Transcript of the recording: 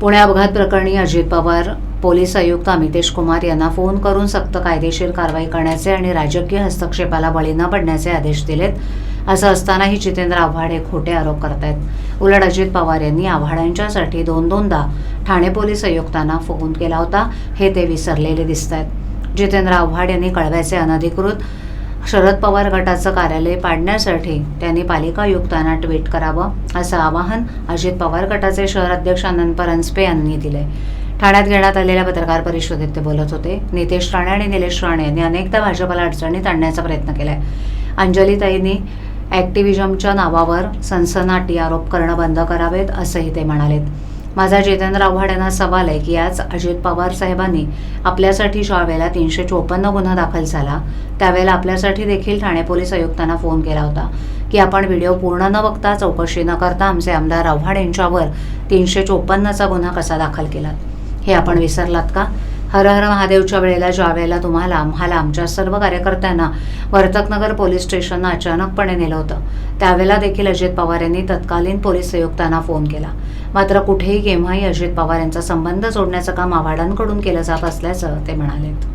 पुणे अपघात प्रकरणी अजित पवार पोलीस आयुक्त अमितेश कुमार यांना फोन करून सक्त कायदेशीर कारवाई करण्याचे आणि राजकीय हस्तक्षेपाला बळी न पडण्याचे आदेश दिलेत असं असतानाही जितेंद्र आव्हाड हे खोटे आरोप करतायत. उलट अजित पवार यांनी आव्हाडांच्यासाठी दोन दोनदा ठाणे पोलीस आयुक्तांना फोन केला होता हे ते विसरलेले दिसत आहेत जितेंद्र आव्हाड यांनी कळव्याचे अनधिकृत शरद पवार गटाचं कार्यालय पाडण्यासाठी त्यांनी पालिका आयुक्तांना ट्विट करावं असं आवाहन अजित पवार गटाचे शहर अध्यक्ष आनंद परांजपे यांनी दिले ठाण्यात घेण्यात आलेल्या पत्रकार परिषदेत ते बोलत होते नितेश राणे आणि निलेश राणे यांनी अनेकदा भाजपाला अडचणीत आणण्याचा प्रयत्न केलाय. अंजलीताईंनी ॲक्टिव्हिजमच्या नावावर सनसनाटी आरोप करणं बंद करावेत असंही ते म्हणालेत. माझा जितेंद्र आव्हाड यांना सवाल आहे की आज अजित पवार साहेबांनी आपल्यासाठी ज्या वेळेला तीनशे चोपन्न गुन्हा दाखल झाला त्यावेळेला आपल्यासाठी देखील ठाणे पोलीस आयुक्तांना फोन केला होता की आपण व्हिडिओ पूर्ण न बघता चौकशी न करता आमचे आमदार आव्हाड यांच्यावर तीनशे चोपन्नचा गुन्हा कसा दाखल केला हे आपण विसरलात का? हर हर महादेवच्या वेळेला ज्या वेळेला तुम्हाला आम्हाला आमच्या सर्व कार्यकर्त्यांना वर्तकनगर पोलीस स्टेशननं अचानकपणे नेलं होतं त्यावेळेला देखील अजित पवार यांनी तत्कालीन पोलीस आयुक्तांना फोन केला. मात्र कुठेही केव्हाही अजित पवार यांचा संबंध जोडण्याचं काम आव्हाडांकडून केलं जात असल्याचं ते म्हणालेत.